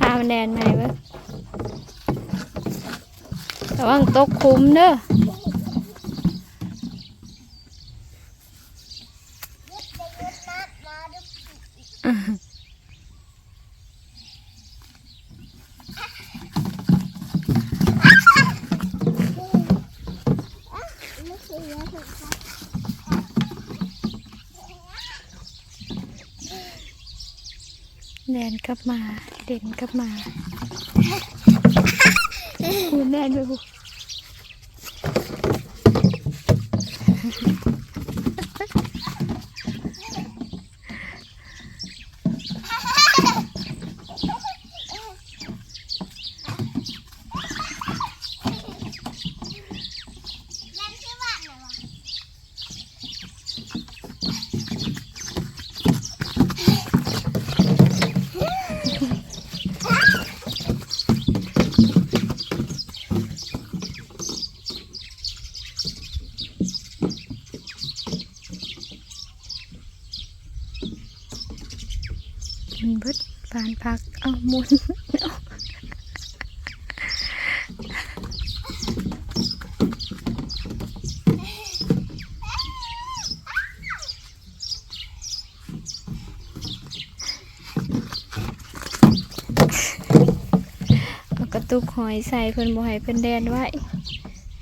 พามันแดนไหมเว้ยระวังตกคุ้มเด้อ แดน กลับมา เด่นกลับมาคูแดนไปบุ นเบิดปานพักเอามุนกระตุกหอยใส่เพิ่นบ่ให้เพิ่นแดนไว้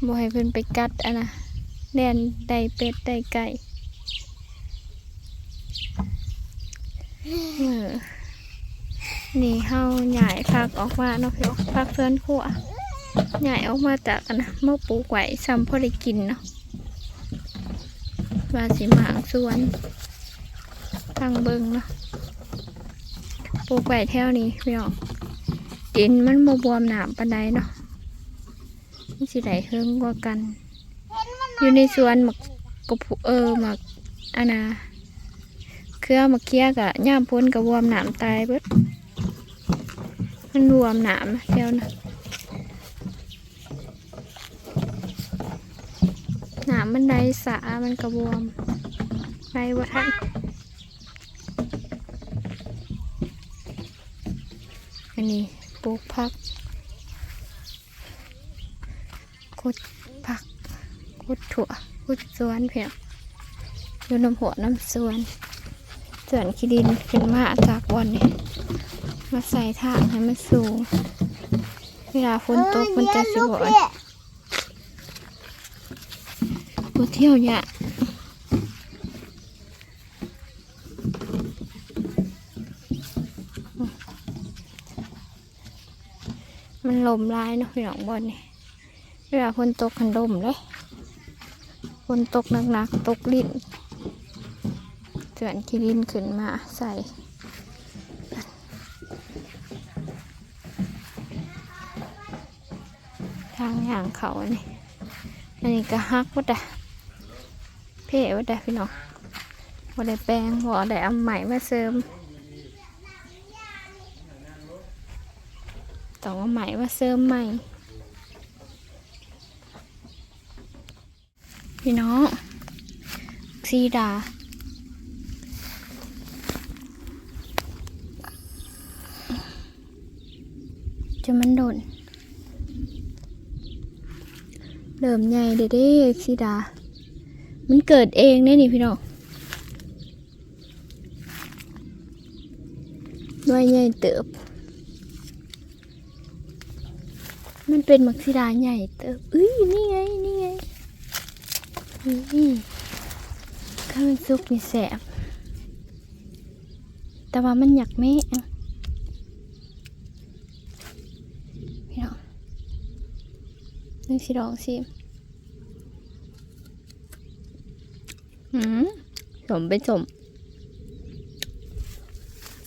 บ่ให้เพิ่นไปกัดอะนะแดนได้เป็ดได้ไก่ เออ นี่เฮาใหญ่พักออกมาเนาะพี่พักเพื่อนขั้วใหญ่ออกมาจากกันะเมื่อปลูกไว้ซ้ำพอได้กินเนาะว่าสิหมางสวนทางเบิงเนาะปลูกไว้แถวนี้พี่น้องดินมันบ่บวมหนามปานใดเนาะมันสิได้เฮิงกว่ากัน อยู่ในสวนหมักกบเออหมักอันนา เครือมาเคียกะย่ามพ้นกับวมหนามตายเบิดมันรวมหนามเดียวนะหนามมันได้สามันกระบวมไปว่าท่านอันนี้ปลูกผักขุดผักขุดถั่วขุดสวนเพียงอยู่น้ำหัวน้ำสวน เสื่อนขี้ดินขึ้นมาจากบอนนี่มาใส่ทางให้มันสูง เวลาฝนตกมันจะสิบอนบเที่ยวเนี่ยมันลมร้ายเนาะพี่น้องบอลนี่เวลาฝนตกมันลมเลยฝนตกหนักๆตกลิ้นเจือนคิรินขึ้นมาใส่ทางอย่างเขาอันนี้อันนี้ก็ฮักวัดะเพ่วัดะพี่น้องวัดได้แปลงวัดได้เอาใหม่มาเสริมต้องเอาใหม่มาเสริมใหม่ พี่น้องซีดา จะมันโดน เริ่มใหญ่เด้เด้สิดา มันเกิดเองเนี่ยนี่พี่น้องด้วยใหญ่เติบ มันเป็นมักซิดาใหญ่เติบเอ้ยนี่ไง นี่ไง นี่ข้าวมันซุกนี่แสบ แต่ว่ามันอยากแม่ง พี่น้อง นึกสิลองสิหืมสมเป็นสม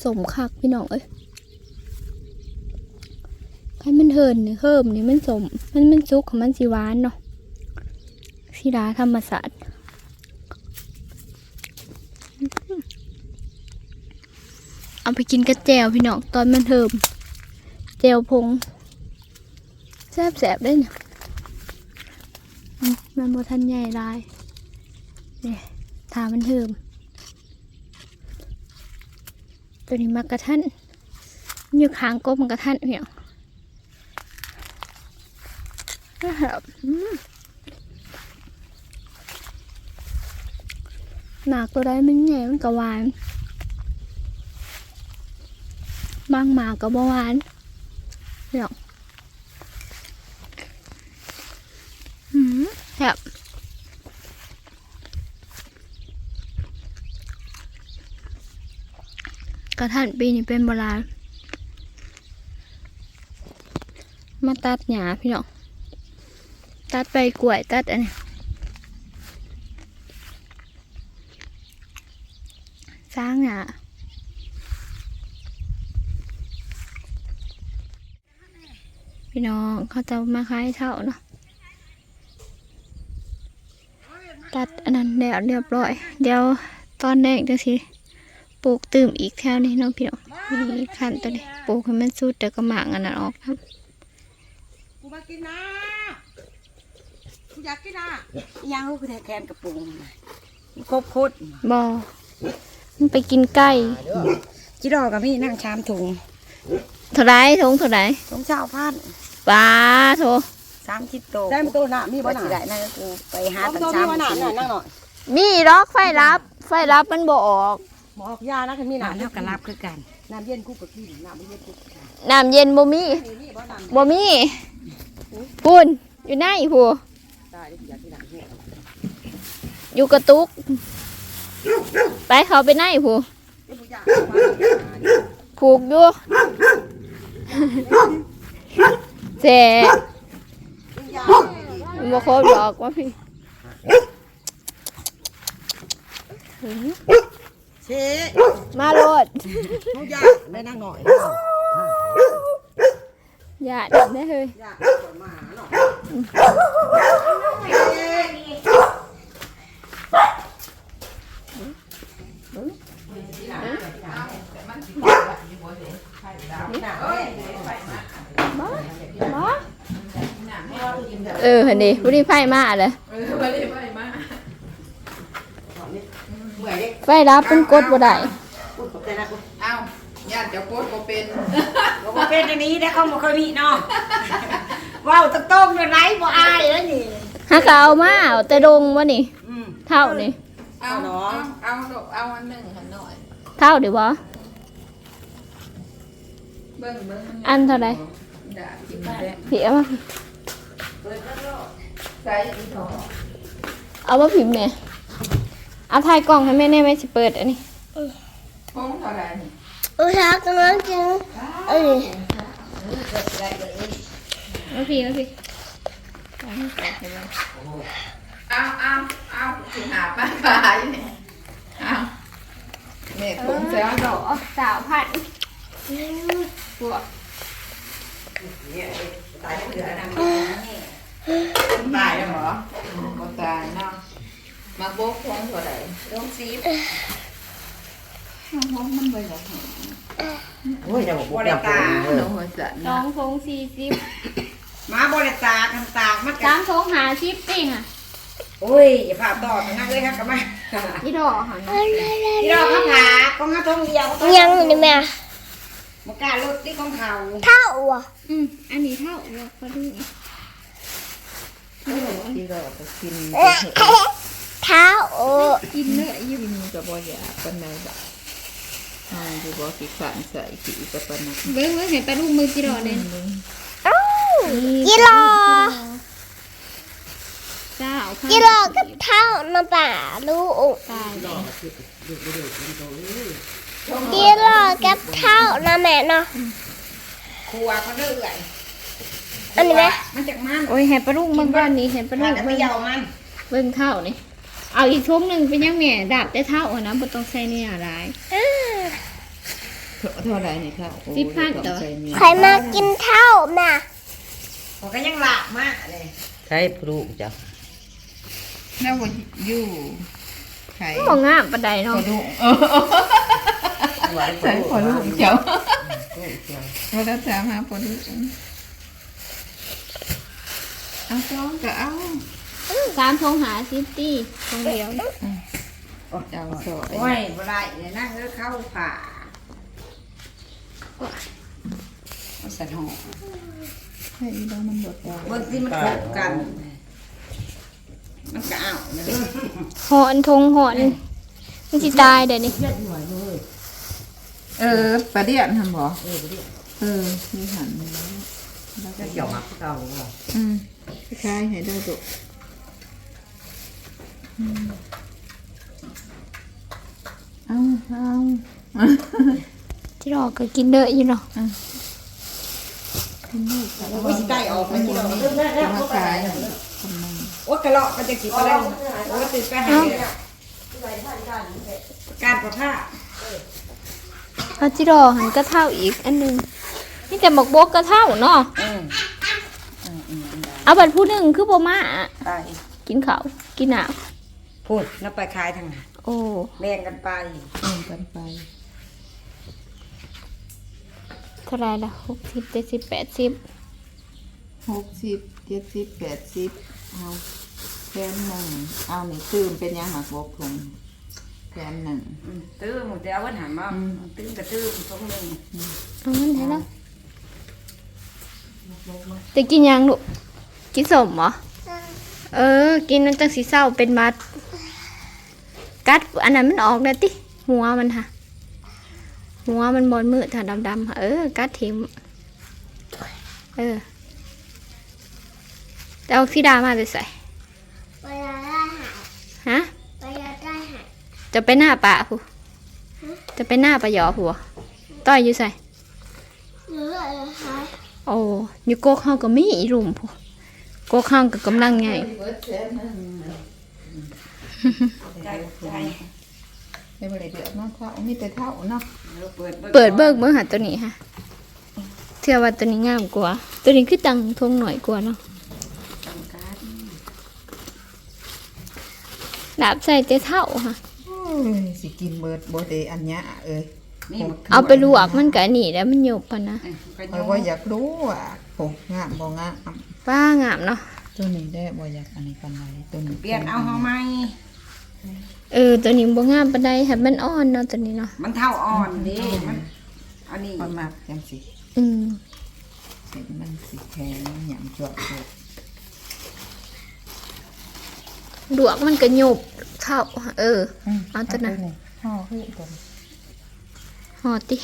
สมคักพี่น้องเอ้ยให้มันเฮินนี่เฮิมนี่มันสม มันมันซุกของมันสีหวานเนาะสีดาธรรมศาสตร์เอาไปกินกับแจวพี่น้องตอนมันเฮิมแจวพงแซ่บแสบๆได้เนี่ยอื มันโบทันใหญ่ลายเนี่ยทามันเทิมตัวนี้มากระทันอยู่ข้างกบมันกระทันเพียงนะครับอืมหมากตัวใดมันใหญ่มันก็หวาน บางหมากก็บ่หวานเพียงอืมครับ กระทันปีนี้เป็นโบราณมาตัดหญ้าพี่น้องตัดใบกล้วยตัดอันนี้สร้างหญ้าพี่น้องเขาจะมาขายเท่าเนาะตัดอันนั้นแล้วเรียบร้อย เดี๋ยวตอนแรกจังสิ ลูกตื่มอีกแถวนี้เน้องพี่น้องมีขั้นตัวนี้ปลูกให้มันสุดแต่ก็หมางอันนั้นออกครับกูมากินนะกูอยากกินนะยังลูกแทนแคนกระปุกน่ะมันครบโคตรบอมันไปกินไก่จิดอกกับพี่นั่งชามถุงเท่าไรทงเท่าไรถุงเช้าพันปลาโถสามสิบโตได้มันตัวหนามีบ่ว่าหนาสิได้นั่นก็กูไปหาเอาตั้งตัวชามีมบ่หนาน่ะนั่งหน่อยมีล็อกไฟรับ ไฟรับมันบ่ออก บอกยานะคันมีหหนานาแล้วก็รับคือกันน้ำเย็นกูก็กินน้ำเย็นกูก็กินน้ำเย็นบ่มีมีมีบ่หนาบ่มีปุ่นอยู่ไหนผู้ตายได้อยากกินหนาเนี่ยอยู่กระตุก ไปเขาไปไหนผู้ไอ้ผู้ยากเอามาเนี่ยผูกอยู่เสผู้ยากบ่ครบดอกว่าพี่ เช่มาโลดผู้ยากได้นั่งหน่อยอย่าดันได้เลยยากกดมาหน่อยเออเห็นดิผู้ที่ไฟมาเลย เออไม่ได้ไม่มา เมื่อยเด็ก ไฟรับเป็นกดบ่ได้กูขอบใจนะกูเอ้าญาติจะโคตรก็เป็นบอกว่าเป็นอันนี้ได้เขาบ่เคยมีเนาะว้าวตะต้มเลยไรบ่อายแล้วนี่หาก็เอามาเอาแต่ดงวะนี่ อืม เท่านี่ เอาเอาเอาเอาอันหนึ่งหันหน่อยเท่าเดี๋ยวบ่เบิ้งเบิ้งอันเท่าไรด่ากินแล้ผีเอามาผิใส่อีทองเอามาผิมเนี่ย เอาถ่ายกล่องให้แม่แน่แม่สิเปิดอันนี้พงเท่าไหร่นี่อุชากำลังกินเอ้ยเอาผิเอาผิเอาเอาเอาสิหาป้าปลาอยู่นี่เอาแม่ถุงแซวดอกสาวพันบวกตายเหลือนะตายแล้วเหรอบ่ตายเนาะ มาโบกพงเท่าไหร่ลงซีบพงมันไปหรอกโอ้ยจะบอกบ่ได้ตาหนูหัวสันสองทงสี่สิบมาบ่ได้ตากันตากมันกัสานมทงหาสิบติ่งอะโอ้ยอย่าพาต่อนั่งเลยครับกับมาอีดอกหันที่เราข้าผาของข้าทงเดียวยังนี่แม่มันกล้ารถที่ของเขาเท่าอะอืมอันนี้เท่าดอกกระดูกที่เราก็กิน เท้าเออกินเนื้อยิ่งกับบ่อยากปานใดดอกเอาอยู่บ่ขี้ขานใส่ขี้กับปานนั้นเบิ้งเบิ้งเห็นปลาลูกมือจีดอกเนี่ยกิโลเจ้าพันกิโลกับเท่าน้ำป่าลูกตายเลยกิโลกับเท่าน้ำแม่เนาะครัวเขาเรื่อยอันนี้ไหมมันจากมันโอ้ยเห็นปลาลูกมันก้อนนี้เห็นปลาลูมันกจะเบิ้งเดียวมันเบิ้งเท่านี่ เอาอีกทุ่งหนึ่งเป็นยังแม่ดาบได้เท่าอะนะบ่ต้องใส่เนี่ยอะไรอ้าเท่าไหร่นี่ค่ะโอ้สิบพันเหรอใส่นี่ใครมากินเท่าแม่ผมก็ยังหลาบมากเลยใช่ปลูกจ้ะแล้วก็อยู่ไข่บ่งามปานใดพเนาะอลูกเออใส่พอลูกเจ้าเราจะถามหาพอลูกเอาจ้องก็เอา สามทงหาสิบตีทงเดียวเอาสอยโอ้ยบ่ได้เลยนั่งเออเข้าผ่าสันหอให้อีดอกมันบดได้เบิ่งที่มันคบกัน มันก็เอาเลยหอนทงหอนมันสิตายเดี๋ยวนี้เออประเดี๋ยวทำบ่เออมีหันแล้วแล้วก็จะเกี่ยวมักเก่าหรือเปล่าอืมคล้ายๆให้ได้ดุอืม เอาเอาที่รอก็กินเด้ออยู่เนาะไม่สิได้ออกมันกินออกมาขายทำไมโอ้กระเลาะมันจะกินอะไรโอ้ติดไปหาการประผ้าเอาที่รอหันกระเท่าอีกอันหนึงนี่แต่หมกบกกระเท่าเนาะอืมเอาบัดผู้หนึ่งคือบ่มาอะไปกินข้าวกินน้ พูดแล้วไปขายทางไหนำโอ้แบ่งกันไปเองกันไปเท่าไรละหกสิบเจ็ดสิบแปดสิบหกสิบเจ็ดสิบแปดสิบเอาแค่หนึ่งเอานี่ตื่มเป็นยังหมักบกคงแค่หนึ่งอืมตื้อหมูแต่เอาวันหันมาตื้อกระตื้อสองหนึ่งเอามันไหนละจะกินยังลูกกินสมเหรอเออ กินนั่นจังสีเศร้าเป็นมัด กัดอันนั้นมันออกเลยติหัวมันค่ะ หัวมันบอลมืดค่ะดำๆค่ะเออ กัดทิมเออแต่เอาพี่ดามาจะใส่เวลาได้หายฮะเวลาได้หายจะไปหน้าป่าผู้จะไปหน้าปะหยอผัวต้อยอยู่ใส่หรืออะไรหายโอ้อยู่โกกเฮาก็มีอีหลุมผู้โกกเฮาก็กำลังใหญ่เบิดแค่หนึ่ง ใจใจไม่เป็นไรเดือดเนาะเท่ามีแต่เท่าเนาะเราเปิดเปิดเบิกเบิ่งหาตัวนี้ค่ะเชื่อว่าตัวนี้งามกว่า ตัวนี้คือตังทงหน่อยกว่าเนาะทำการดาบใส่เต้เท่าค่ะโอ้ยสิกินเบิดโบเดอันเนี้ยเอ้ยนี่เอาไปลวกมันก็อันนี่แล้วมันหยบปะนะก็คอยโยว่าอยากรู้อะโอ้งามบ่งามป้างามเนาะตัวนี้ได้บ่อยากอันนี้ปานใดตัวนี้เปลี่ยนเอาเฮาไหม เออ ตัวนี้บ่งามปานใดค่ะมันอ่อนเนาะตัวนี้เนาะมันเท่าอ่อนดิมันอันนี้มันมากจังสิอืมเห็นมันสิแข็งหยังจวดจวดลวกมันก็หยบเท่าเออ มเอาตัวนั้น ห่อคือตัวนี้หอติ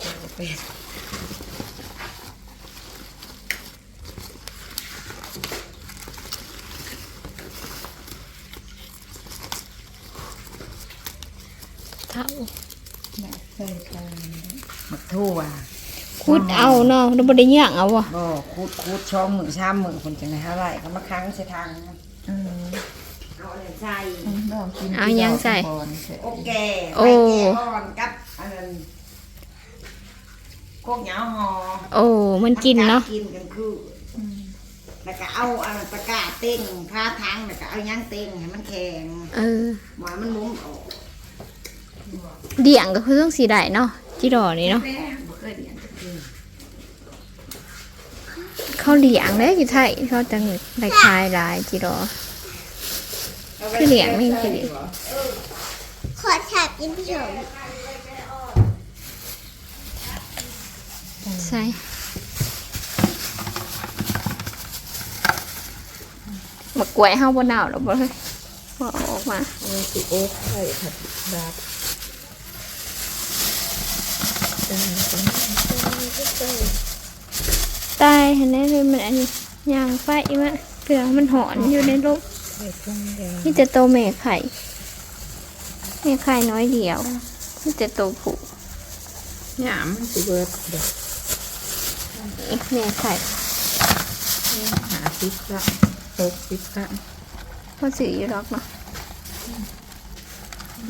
เอาไป เท่าแม่ใส่ไปมักทั่วคุดเอาเนาะเราบ่ได้ย่างเอาว่ะบ่คูดคูดช่องมือชามมือคนจังไดเท่าไหร่ก็มาค้างใส่ทางนะเออเอาอะไรใส่เอายังใส่ก่อเสร็จโอ้อ่อนกับอันนั้นโคกเหงาหอโอ้มันกินเนาะกินกันคือแล้วก็เอาอันตะกร้าเต้งผ้าทางแล้วก็เอาย่างเต้งให้มันแข็งเออหมอยมันมุ้มออก เดี่ยงก็คือต้องสีได้เนาะจีดอนี่เนาะแม่บ่เคยเรียนจักทีเขาเลี้ยงได้อยู่ไทยเขาจังได้ขายหลายจีดอคือเลี้ยงไม่คือเลี้ยงขอฉาบกินพี่ชมใช่มากล้วยเฮาบ่หนาวหรอกบ่เลยบ่เอาออกมาเออสิโอ๊กใส่ผัดดาบ ตายเห็นไหมเลยมันอันนี้ยางไฟมาเผื่อมันหอนอยู่ในร่มใส่เครื่องแดงนี่จะโตแม่ไข่แม่ไข่น้อยเดียวนี่จะโตผูหยามมันสิเบิดเดี๋ยวนี่แม่ไข่หาสิบละหกสิบละพอสื่ออยู่หรอกเนาะ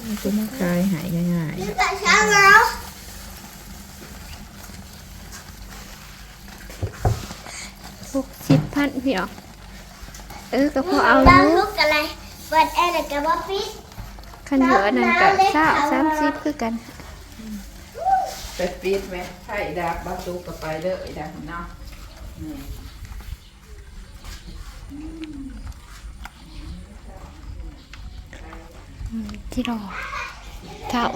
มันจะมาคลายหายง่าย แต่เช้าแล้ว หกสิบ พันพี่หรอเออก็พอเอาเราลูลุกกอะไรเปิดแอร์แล้วกับว่าปิดคันเหลือนั่นกับเช้าสามสิบคือกันๆไปปิดไหมไข่ดาบบัตุกับไปเด้อไอ้ดาบเนาะที่รอเท่า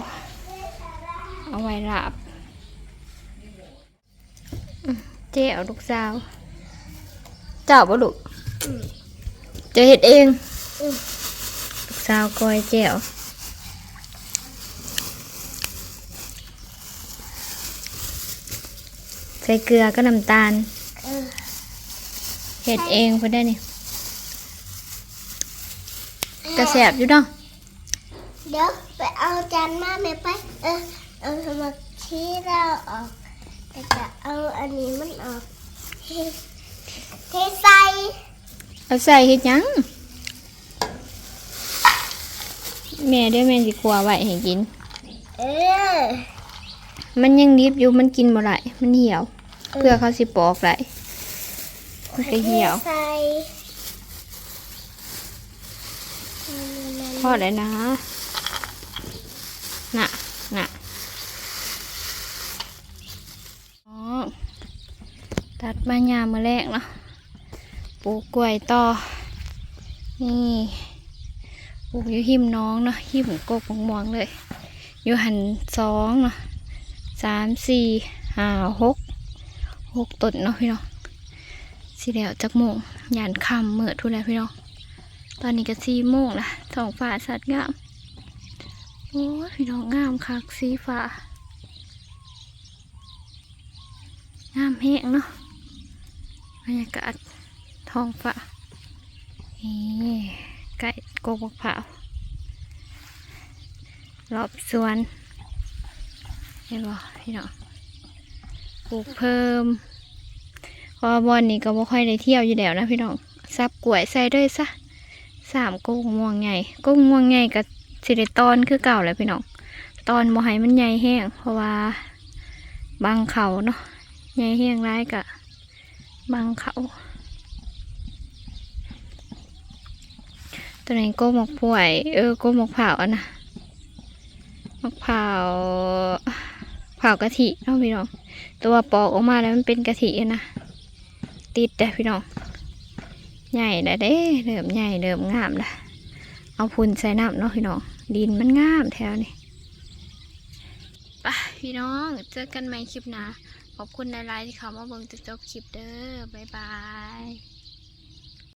เอาไว้ราบเจ้าลูกสาว เจ้าบ่ลูกเจะเห็ดเองลูกสาวกอยแจ้วใส่เกลือก็น้ำตาลเออเห็ดเองพอได้นี่กระแสบอยู่เนาะเดี๋ยวไปเอาจานมาแม่ไป เออเอาสมาชี้เราออกแต่จะเอาอันนี้มันออก เทเทใส่เอาใส่เห็ดหยัง แม่เด้อแม่สิขัวไว้ให้กิน เออ มันยังดิบอยู่มันกินบ่ได้มันเหี่ยว เพื่อเขาสิปอกได้มันก็เหี่ยว ใส่พอได้นะ น่ะ น่ะอ๋อ ตัดมายามมาแรกเนาะปลูกกล้วยต่อ นี่ปลูกอยู่หิมน้องเนาะหิมกกม่วงเลย อยู่หันสองเนาะสามสี่ห้าหกหกต้นเนาะพี่น้องสิแล้วจักโมงยานคำเมื่อทุแล้วพี่น้องตอนนี้ก็สี่โมงละท้องฟ้าสัดงามโอ้ยพี่น้องงามคักสีฟ้างามแห้งเนาะ บรรยากาศท้องฟ้านี่ไก่โกกมะพร้าวรอบสวนเห็นบ่พี่น้องปลูกเพิ่มเพราะว่าบอนนี้ก็บ่ค่อยได้เที่ยวอยู่แล้วนะพี่น้องซับกล้วยใส่ด้วยซะสามกุ้งม่วงใหญ่กุ้งม่วงใหญ่กับสิได้ตอนคือเก่าแล้วพี่น้องตอนบ่ให้มันใหญ่แห้งเพราะว่าบางเขาเนาะใหญ่แห้งร้ายกะ บางเขา ตัวไหนก้หมกป่วย เออโก้หมกเผาวอะนะหมกเผาวเผาวกะทิเนาะพี่น้อง ตัวปอกออกมาแล้วมันเป็นกะทิอะนะ ติดแต่พี่น้อง ใหญ่แล้วเด้เริ่มใหญ่เริ่มงามละเอาพุ่นใส่น้ำเนาะพี่น้อง ดินมันงามแถวนี้ไปพี่น้อง เจอกันใหม่คลิปหน้า ขอบคุณในไลน์ที่เขามาเบิ่งจนจบคลิปเด้อบ๊ายบาย